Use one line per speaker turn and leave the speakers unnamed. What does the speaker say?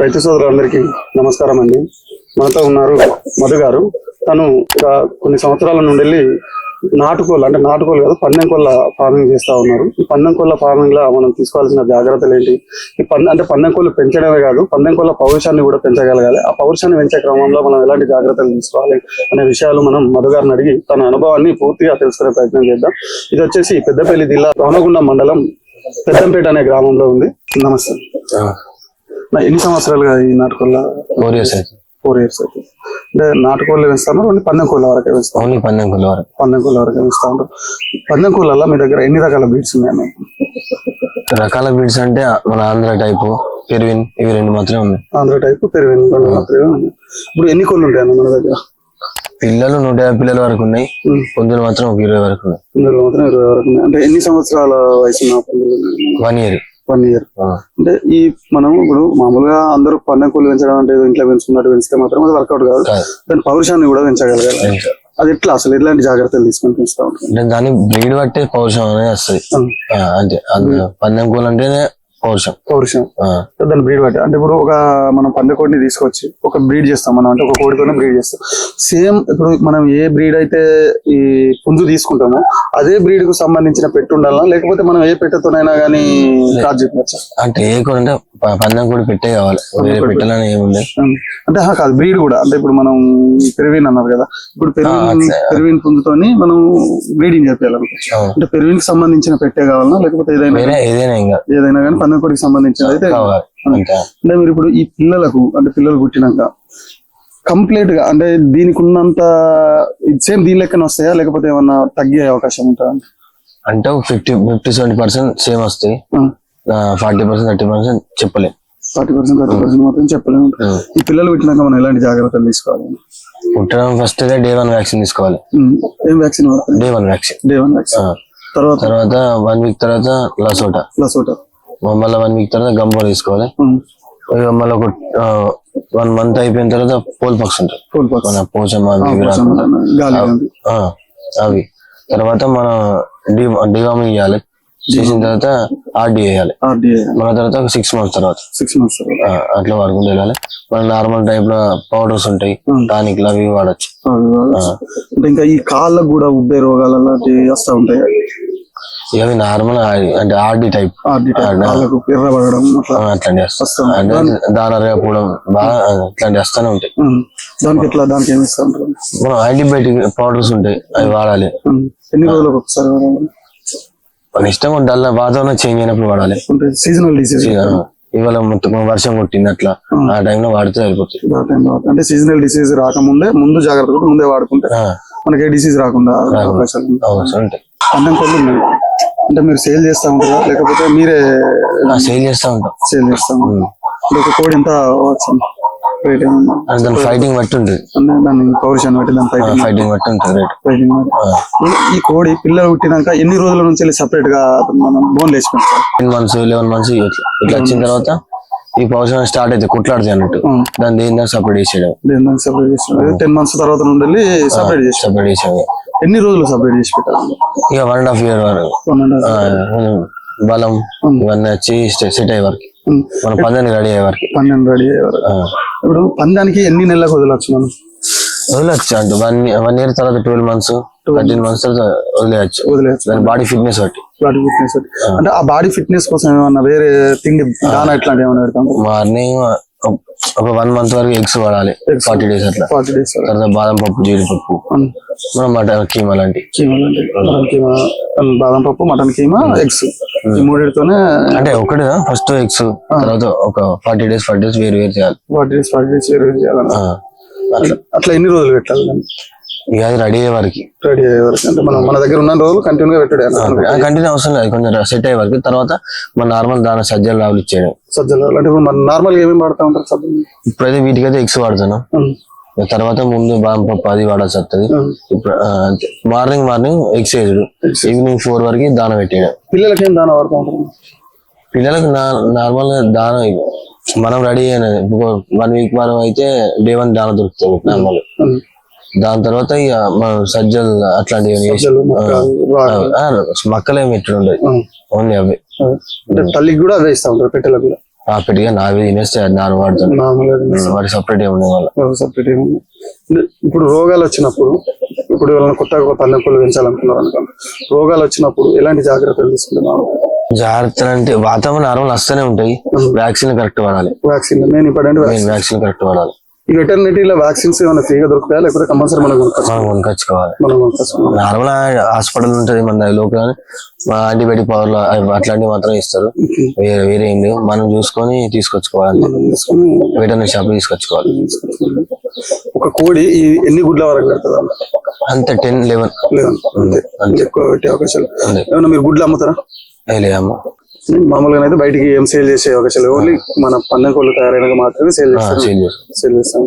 రైతు సోదరులందరికీ నమస్కారం అండి. మనతో ఉన్నారు మధు గారు. తను ఒక కొన్ని సంవత్సరాల నుండి వెళ్ళి నాటుకోళ్ళు అంటే నాటుకోళ్ళు కాదు పందెం కోళ్ళ ఫార్మింగ్ చేస్తా ఉన్నారు. ఈ పందెం కోళ్ళ ఫార్మింగ్లో మనం తీసుకోవాల్సిన జాగ్రత్తలు ఏంటి? ఈ పందెం అంటే పందెం కోళ్ళు పెంచడమే కాదు పందెం కోళ్ళ పౌరుషాన్ని కూడా పెంచగలగాలి. ఆ పౌరుషాన్ని పెంచే క్రమంలో మనం ఎలాంటి జాగ్రత్తలు తీసుకోవాలి అనే విషయాలు మనం మధుగారిని అడిగి తన అనుభవాన్ని పూర్తిగా తెలుసుకునే ప్రయత్నం చేద్దాం. ఇది వచ్చేసి పెద్దపల్లి జిల్లా రామగుండం మండలం పెద్దంపేట అనే గ్రామంలో ఉంది. నమస్తే. ఎన్ని సంవత్సరాలుగా ఈ నాటుకోళ్ళ
ఫోర్ ఇయర్స్
ఫోర్ ఇయర్స్ అయితే. అంటే నాటుకోళ్ళు వేస్తాను ఓన్లీ పందెం కోళ్ళ వరకే
ఓన్లీ పందెం కుల వరకు.
పందెం కోళ్ళ వరకే వేస్తా ఉంటాం పందెం కోళ్ళల్లో మీ దగ్గర ఎన్ని రకాల బీట్స్ ఉన్నాయి
రకాల బీడ్స్ అంటే మన ఆంధ్ర టైపు పెరువిన్ ఇవి రెండు మాత్రమే ఉన్నాయి.
ఆంధ్ర టైప్ పెరుగు రెండు మాత్రమే ఉన్నాయి. ఇప్పుడు ఎన్ని కోళ్ళు ఉంటాయి మన దగ్గర?
పిల్లలు నూట యాభై పిల్లల వరకు ఉన్నాయి. పుంజులు మాత్రం ఒక ఇరవై వరకు ఉన్నాయి.
మాత్రం ఇరవై వరకు ఉన్నాయి. అంటే ఎన్ని సంవత్సరాల వయసు పందులు?
వన్ ఇయర్
వన్ ఇయర్ అంటే ఈ మనం ఇప్పుడు మామూలుగా అందరూ పందెం కోళ్ళు పెంచడం అంటే ఇంట్లో పెంచుకున్నట్టు పెంచితే మాత్రం అది వర్కౌట్ కాదు. దాని పౌరుషాన్ని కూడా పెంచగలగాలి. అది ఎట్లా అసలు ఎట్లాంటి జాగ్రత్తలు తీసుకొని పెంచుతా ఉంటాం
అంటే దాని బ్రీడ్ బట్టే పౌరుషం అనేది వస్తుంది. అంతే. పందెం కూల అంటేనే పౌరుషం.
పౌరుషం. దాని బ్రీడ్ బట్టి అంటే ఇప్పుడు ఒక మనం పందె కోడిని తీసుకొచ్చి ఒక బ్రీడ్ చేస్తాం మనం అంటే ఒక కోడితోనే బ్రీడ్ చేస్తాం. సేమ్ ఇప్పుడు మనం ఏ బ్రీడ్ అయితే ఈ పుంజు తీసుకుంటామో అదే బ్రీడ్కు సంబంధించిన పెట్టు ఉండాలా లేకపోతే మనం ఏ పెట్టతోనైనా కానీ కాదు చెప్పచ్చు
అంటే ఏ కూడా పందెం కూడా పెట్టే కావాలి. వేరే పెట్టాలని ఏముంది
అంటే కాదు బ్రీడ్ కూడా. అంటే ఇప్పుడు మనం పెరువిన్ అన్నారు కదా. ఇప్పుడు పెరువిన్ పెరువిన్ పుంజుతోని మనం బ్రీడింగ్
ఆ,
అంటే పెరువిన్కి సంబంధించిన పెట్టే కావాలన్నా లేకపోతే ఏదైనా
ఏదైనా ఇంకా.
ఏదైనా కానీ పందెం కోడికి సంబంధించిన అయితే అంటే మీరు ఇప్పుడు ఈ పిల్లలకు అంటే పిల్లలు పుట్టినాక కంప్లీట్గా అంటే దీనికి ఉన్నంత సేమ్ దీని లెక్కన వస్తాయా? లేకపోతే ఏమన్నా తగ్గే అవకాశం ఉంటుందా?
అంటే fifty fifty seventy percent same వస్తాయి. ఫార్టీ పర్సెంట్ థర్టీ పర్సెంట్ చెప్పలేం.
ఫార్టీ పర్సెంట్ థర్టీ పర్సెంట్ మాత్రం చెప్పలేము. ఈ పిల్లలు పుట్టినాక మనం ఎలాంటి జాగ్రత్తలు తీసుకోవాలి?
పుట్టడం ఫస్ట్ డే వన్ వ్యాక్సిన్ తీసుకోవాలి.
ఏం vaccine
day one vaccine
day one vaccine తర్వాత?
తర్వాత వన్ వీక్ తర్వాత లసోటా
ప్లస్ ఒకటి
మళ్ళీ వన్ వీక్ తర్వాత గంబోర్ తీసుకోవాలి. మళ్ళీ ఒక వన్ మంత్ అయిపోయిన తర్వాత పోల్ పక్స్ ఉంటాయి
ఫుల్ పాక్స్
మన పోచమ్మ అవి. తర్వాత మనం డి డివామింగ్ చేయాలి చేసిన తర్వాత ఆర్డి వేయాలి. మన తర్వాత ఒక సిక్స్ మంత్స్ తర్వాత.
సిక్స్ మంత్స్
అట్లా వాడుకుంటూ వెళ్ళాలి. మన నార్మల్ టైప్లో పౌడర్స్ ఉంటాయి. టానిక్లు అవి వాడచ్చు.
అంటే ఇంకా ఈ కాళ్ళకు కూడా ఉబ్బే రోగాలు అలాంటివి వస్తూ ఉంటాయి.
ఇక అవి నార్మల్ అంటే ఆర్డి టైప్ అట్లాంటి దాని రేపడం బాగా అట్లాంటి వస్తూనే ఉంటాయి.
దానికి ఎట్లా దానికి ఏమి
మనం యాంటీబయాటిక్ పౌడర్స్ ఉంటాయి అవి వాడాలి.
ఎన్ని రోజులకు ఒకసారి
మన ఇష్టం ఉండాలి వాతావరణం చేంజ్ అయినప్పుడు వాడాలి.
సీజనల్ డిసీజ్
ఇవాళ మొత్తం వర్షం కొట్టింది అట్లా. ఆ. టైంలో వాడితే సరిపోతుంది.
అంటే సీజనల్ డిసీజ్ రాకముందే ముందు జాగ్రత్త కూడా ముందే వాడుకుంటే మనకి ఏ డిసీజ్ రాకుండా అవకాశాలు ఉంటాయి. ఉన్నాయి అంటే మీరు సేల్ చేస్తా ఉంటారా? లేకపోతే మీరే
సేల్ చేస్తూ ఉంటాం.
సేల్ చేస్తా ఒక కోడి ఎంత
దాని ఫైటింగ్ బట్టి ఉంటుంది.
పౌరుషాన్ని బట్టి దాని ఫైటింగ్
ఫైటింగ్ బట్టి. ఉంటుంది
ఫైటింగ్. ఈ కోడి పిల్లలు పుట్టినాక ఎన్ని రోజుల నుంచి సెపరేట్గా మనం బోన్ పెంచాలి?
టెన్ మంత్స్ లెవెన్ మంత్స్ ఇట్లా ఇట్లా వచ్చిన తర్వాత ఈ పౌషన్ స్టార్ట్ అయితే కుట్లాడుతాయి అన్నట్టు. దాన్ని దేని దాన్ని సపరేట్ చేసేయడం?
దేని సెపరేట్ టెన్ మంత్స్ తర్వాత నుండి సపరేట్ చేసి
సపరేట్ చేసేది
ఎన్ని రోజులు సపరేట్ చేసి పెట్టాలి?
ఇక వన్ అండ్ హాఫ్ ఇయర్ వరకు. బలం ఇవన్నీ వచ్చి సెట్ అయ్యే వరకు. మన పదాన్ని రెడీ అయ్యే వరకు.
పన్నెండు రెడీ అయ్యే వరకు. ఇప్పుడు పందానికి ఎన్ని నెలలకు వదలొచ్చు మనం?
వదిలేచ్చు అంటే. వన్ వన్ ఇయర్ తర్వాత ట్వెల్వ్ మంత్స్ థర్టీన్ మంత్స్ తర్వాత వదిలేయచ్చు.
వదిలేయచ్చు.
దాని బాడీ ఫిట్నెస్ బట్టి.
బాడీ ఫిట్నెస్ అంటే ఆ బాడీ ఫిట్నెస్ కోసం ఏమన్నా వేరే తిండి దానా ఇట్లాంటి ఏమైనా పెడతాం
మార్నింగ్ ఒక వన్ మంత్ వరకు ఎగ్స్ వాడాలి ఫార్టీ డేస్ అట్లా.
ఫార్టీ డేస్
తర్వాత బాదం పప్పు జీడిపప్పు. మటన్ కీమా లాంటి.
మటన్ కీమా బాదం పప్పు మటన్ కీమా ఎగ్స్. ఈ మూడితోనే
అంటే ఒకటి ఫస్ట్ ఎగ్స్ తర్వాత ఒక ఫార్టీ డేస్ ఫార్టీ డేస్ వేరు వేరు చేయాలి.
ఫార్టీ డేస్ ఫార్టీ డేస్ చేయాలన్న
ఆ, అట్లా.
అట్లా ఎన్ని రోజులు పెట్టాలి
ఇక అది రెడీ అయ్యే వరకు.
రెడీ అయ్యే వరకు. అంటే మనం మన దగ్గర ఉన్న రోజులు కంటిన్యూగా పెట్టాడు
కంటిన్యూ అవసరం లేదు. కొంచెం సెట్ అయ్యే వరకు. తర్వాత మన నార్మల్ దాని సజ్జలు రావులు ఇచ్చేయడం.
సజ్జలు అంటే ఇప్పుడు మనం నార్మల్గా ఏమేమి వాడుతూ ఉంటారు సజ్జలు?
ఇప్పుడైతే వీటికైతే ఎగ్స్ వాడుతాను ఇక తర్వాత ముందు బాదం పప్పు అది వాడాల్సి వస్తుంది ఇప్పుడు మార్నింగ్ మార్నింగ్ వేసుడు ఈవినింగ్ ఫోర్ వరకు దాన పెట్టేయడం
పిల్లలకి ఏం దానా వాడుతూ ఉంటారు
పిల్లలకు నార్మల్గా దాన మనం రెడీ అయినది వన్ వీక్ మనం అయితే డే వన్ దాన దొరుకుతుంది నార్మల్. దాని తర్వాత ఇక మనం సజ్జలు అట్లాంటివి
మొక్కలు,
మక్కలేమి
ఉమ్.
ఓన్లీ అవి.
తల్లికి కూడా అవే ఇస్తా ఉంటారు పెట్టెలకు కూడా.
హాస్పిటల్గా నావి తినేస్తే అది నాలుగు వాడుతాను
మామూలుగా
వాటి సపరేట్ ఏ ఉండే వాళ్ళ
సపరేట్ ఏముంది ఇప్పుడు రోగాలు వచ్చినప్పుడు ఇప్పుడు ఎవరైనా కొత్తగా పందెం కోళ్ళు పెంచాలనుకున్నారు అనుకోండి రోగాలు వచ్చినప్పుడు ఎలాంటి జాగ్రత్తలు తీసుకుంటున్నాం
జాగ్రత్తలు అంటే వాతావరణం నార్మల్ వస్తూనే ఉంటాయి. వ్యాక్సిన్ కరెక్ట్ వాడాలి
vaccine main important
vaccine correct వాడాలి
ఈ వెటర్నిటీలో వ్యాక్సిన్స్ ఏమైనా ఫ్రీగా దొరుకుతాయా? లేకపోతే కంపల్సరీ మనం కొనుక్కోవచ్చు
నార్మల్ హాస్పిటల్ ఉంటుంది మన లోపల యాంటీబయాటిక్ పవర్ అట్లాంటివి మాత్రం ఇస్తారు. వేరే వేరే ఏం లేవు. మనం చూసుకొని తీసుకొచ్చుకోవాలి. Veterinary shop తీసుకొచ్చుకోవాలి.
ఒక కోడి ఎన్ని గుడ్ల వరకు పెడుతుంది అంట
అంతే టెన్ లెవెన్
లేదా అంతే. ఎక్కువ పెట్టే అవకాశాలు.
ఉంది.
ఏమన్నా మీరు గుడ్లు అమ్ముతారా?
లేదమ్మా.
మామూలుగా అయితే బయటికి ఏం సేల్ చేసే అవకాశాలు ఓన్లీ మన పందెం కోళ్ళు తయారైన మాత్రమే సేల్
సేల్ చేస్తాం.
సేల్ చేస్తాం.